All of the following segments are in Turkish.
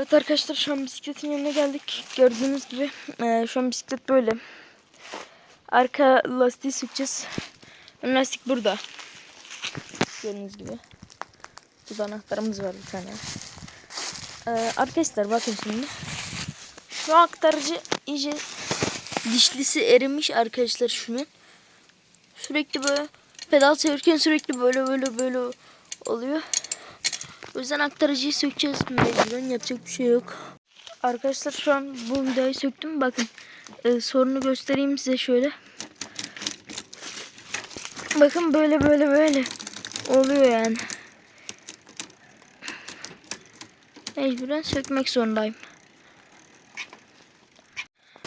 Evet arkadaşlar şu an bisikletin yanına geldik. Gördüğünüz gibi eee, şu an bisiklet böyle. Arka lastiği sökeceğiz. Ön lastik burada. Gördüğünüz gibi. Burada anahtarımız var bir tane. Eee, arkadaşlar bakın şimdi. Şu aktarıcı iyice dişlisi erimiş arkadaşlar şunun. Sürekli böyle pedal çevirirken sürekli böyle böyle böyle oluyor. O yüzden aktarıcıyı sökeceğiz. Mecburen yapacak bir şey yok. Arkadaşlar şu an bu vidayı söktüm. Bakın e, sorunu göstereyim size şöyle. Bakın böyle böyle böyle oluyor yani. Mecburen sökmek zorundayım.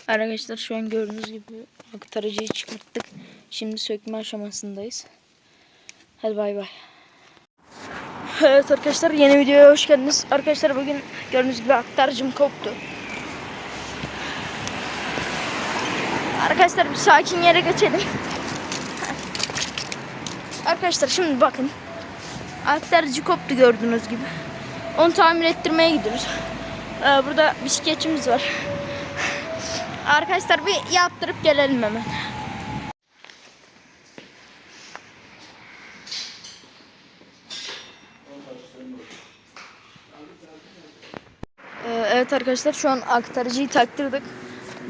Arkadaşlar şu an gördüğünüz gibi aktarıcıyı çıkarttık. Şimdi sökme aşamasındayız. Hadi bay bay. Evet arkadaşlar yeni videoya hoş geldiniz. Arkadaşlar bugün gördüğünüz gibi aktarıcım koptu. Arkadaşlar bir sakin yere geçelim. Arkadaşlar şimdi bakın. Aktarıcı koptu gördüğünüz gibi. Onu tamir ettirmeye gidiyoruz. Ee, burada bisikletçimiz var. Arkadaşlar bir yaptırıp gelelim hemen. Ee, evet arkadaşlar şu an aktarıcıyı taktırdık.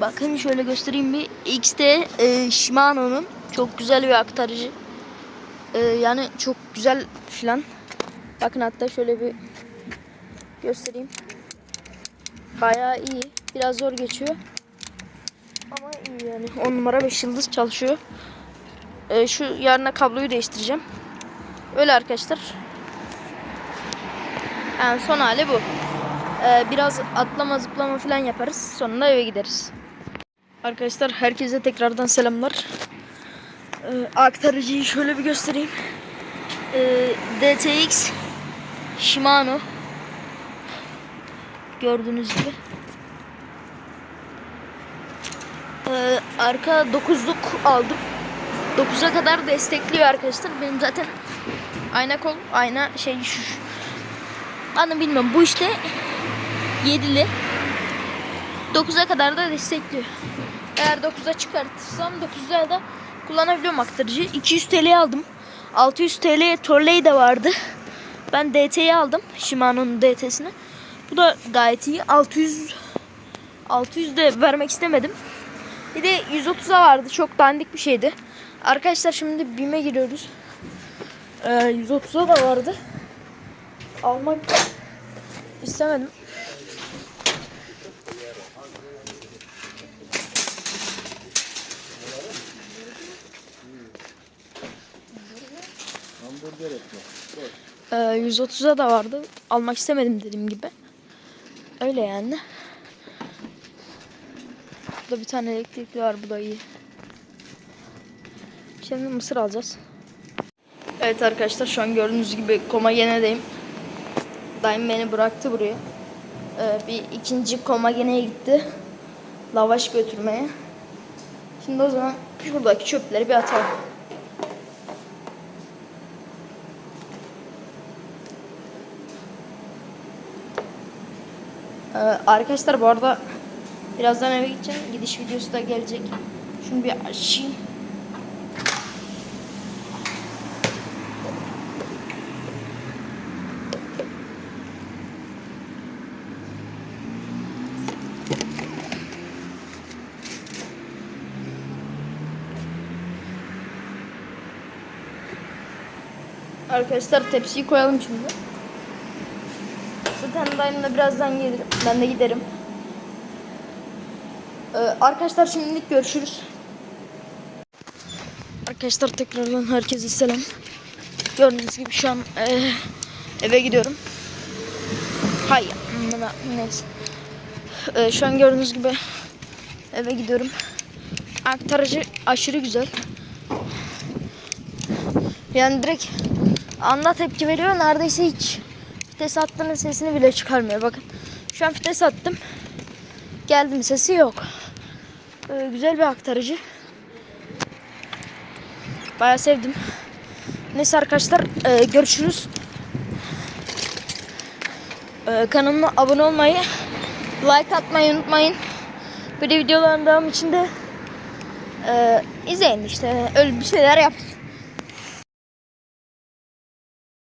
Bakın şöyle göstereyim bir. XT e, Shimano'nun çok güzel bir aktarıcı. Ee, yani çok güzel filan. Bakın hatta şöyle bir göstereyim. Bayağı iyi. Biraz zor geçiyor. Ama iyi yani. 10 numara 5 yıldız çalışıyor. Ee, şu yarına kabloyu değiştireceğim. Öyle arkadaşlar. Yani son hali bu. Ee, biraz atlama zıplama falan yaparız. Sonunda eve gideriz. Arkadaşlar herkese tekrardan selamlar. Ee, aktarıcıyı şöyle bir göstereyim. Ee, DTX Shimano gördüğünüz gibi. Arka 9'luk aldım. 9'a kadar destekliyor arkadaşlar. Benim zaten ayna kol, ayna şey şu. Anı bilmiyorum. Bu işte 7'li. 9'a kadar da destekliyor. Eğer 9'a çıkartırsam 9'a da kullanabiliyorum aktarıcı. 200 TL aldım. 600 TL Torley de vardı. Ben DT'yi aldım. Shimano'nun DT'sini. Bu da gayet iyi. 600 600 de vermek istemedim. Bir de 130'a vardı. Çok dandik bir şeydi. Arkadaşlar şimdi BİM'e giriyoruz. Ee, 130'a da vardı. Almak istemedim. Ee, 130'a da vardı. Almak istemedim dediğim gibi. Öyle yani. Burada bir tane elektrikli var. Bu da iyi. Şimdi mısır alacağız. Evet arkadaşlar şu an gördüğünüz gibi komagenedeyim. Dayım beni bıraktı buraya. Ee, bir ikinci komageneye gitti. Lavaş götürmeye. Şimdi o zaman şuradaki çöpleri bir atalım. Ee, arkadaşlar bu arada birazdan eve gideceğim. Gidiş videosu da gelecek. Şunu bir açayım. Arkadaşlar tepsiyi koyalım şimdi. Zaten dayım da birazdan gelir. Ben de giderim. Ee, arkadaşlar şimdilik görüşürüz. Arkadaşlar tekrardan herkese selam. Gördüğünüz gibi şu an e, eve gidiyorum. Hay amına, neyse. E, şu an gördüğünüz gibi eve gidiyorum. Aktarıcı aşırı güzel. Yani direkt anda tepki veriyor. Neredeyse hiç vites attığının sesini bile çıkarmıyor. Bakın şu an vites attım. Geldim sesi yok. Ee, güzel bir aktarıcı. Bayağı sevdim. Neyse arkadaşlar e, görüşürüz. Ee, kanalıma abone olmayı, like atmayı unutmayın. Böyle videoların devamı için de e, izleyin işte. Öyle bir şeyler yapın.